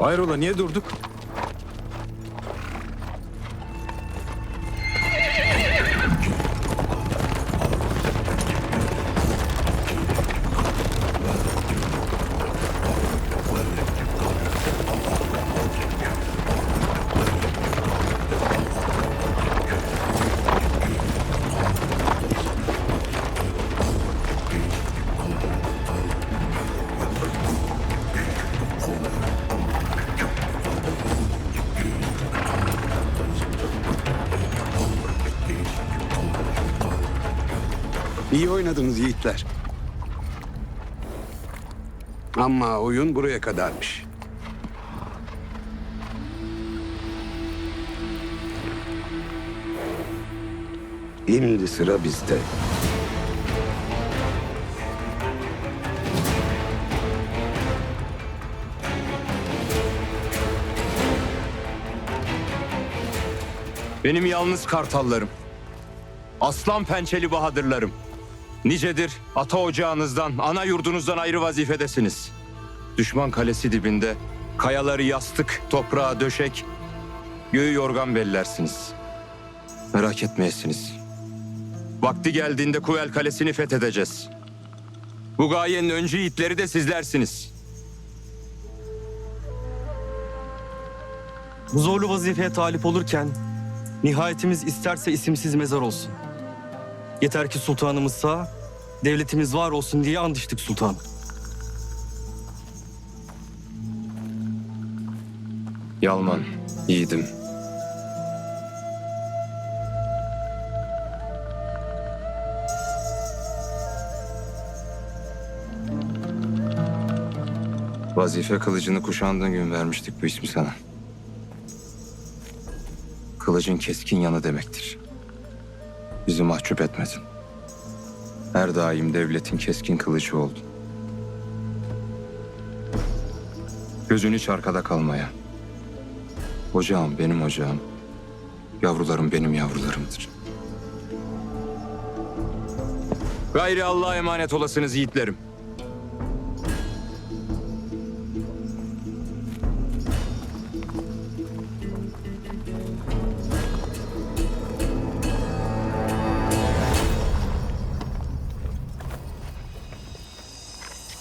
Hayrola niye durduk? İyi oynadınız yiğitler. Ama oyun buraya kadarmış. Şimdi sıra bizde. Benim yalnız kartallarım. Aslan pençeli bahadırlarım. Nicedir ata ocağınızdan, ana yurdunuzdan ayrı vazifedesiniz. Düşman kalesi dibinde kayaları yastık, toprağa döşek, göğü yorgan bellersiniz. Merak etmeyesiniz. Vakti geldiğinde Kuvel Kalesi'ni fethedeceğiz. Bu gayenin öncü yiğitleri de sizlersiniz. Bu zorlu vazifeye talip olurken nihayetimiz isterse isimsiz mezar olsun. Yeter ki sultanımız sağ, devletimiz var olsun diye and içtik sultan. Yalman, yiğidim. Vazife kılıcını kuşandığın gün vermiştik bu ismi sana. Kılıcın keskin yanı demektir. Bizi mahcup etmedin. Her daim devletin keskin kılıcı oldun. Gözün hiç arkada kalmaya. Ocağım benim ocağım. Yavrularım benim yavrularımdır. Gayri Allah'a emanet olasınız yiğitlerim.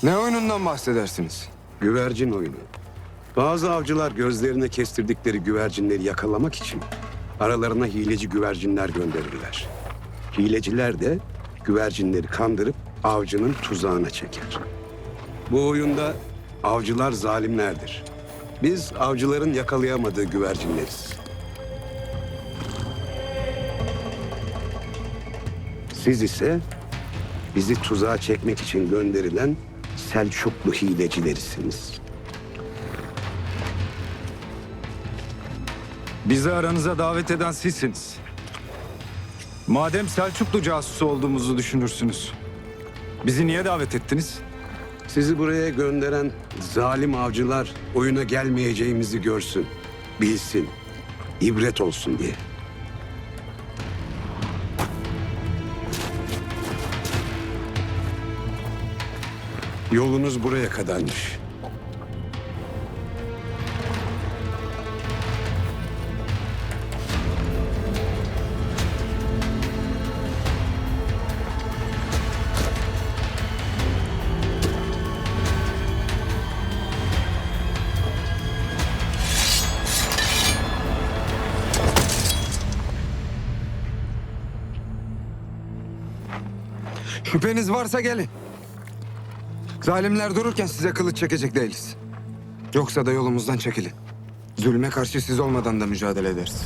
Ne oyunundan bahsedersiniz? Güvercin oyunu. Bazı avcılar gözlerine kestirdikleri güvercinleri yakalamak için aralarına hileci güvercinler gönderirler. Hileciler de güvercinleri kandırıp avcının tuzağına çeker. Bu oyunda avcılar zalimlerdir. Biz avcıların yakalayamadığı güvercinleriz. Siz ise bizi tuzağa çekmek için gönderilen Selçuklu hilecilerisiniz. Bizi aranıza davet eden sizsiniz. Madem Selçuklu casusu olduğumuzu düşünürsünüz. Bizi niye davet ettiniz? Sizi buraya gönderen zalim avcılar oyuna gelmeyeceğimizi görsün, bilsin, ibret olsun diye. Yolunuz buraya kadarmış. Şüpheniz varsa gelin. Zalimler dururken size kılıç çekecek değiliz. Yoksa da yolumuzdan çekilin. Zulme karşı siz olmadan da mücadele ederiz.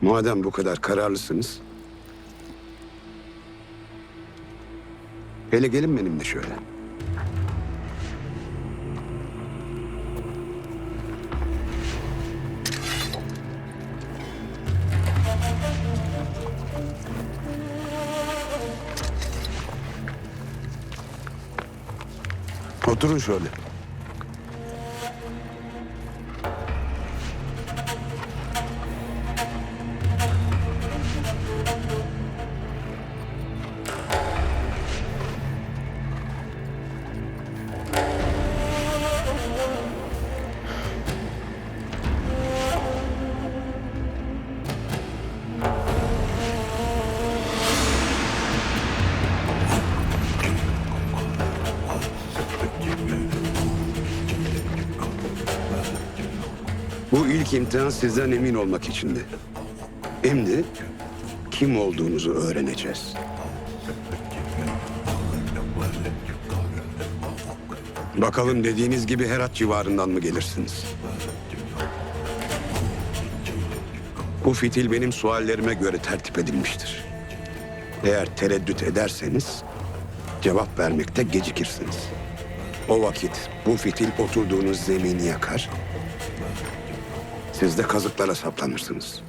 Madem bu kadar kararlısınız... Hele gelin benimle şöyle. Oturun şöyle. Bu ilk imtihan sizden emin olmak içindi. Şimdi kim olduğunuzu öğreneceğiz. Bakalım dediğiniz gibi Herat civarından mı gelirsiniz? Bu fitil benim suallerime göre tertip edilmiştir. Eğer tereddüt ederseniz cevap vermekte gecikirsiniz. O vakit bu fitil oturduğunuz zemini yakar, siz de kazıklara saplanırsınız.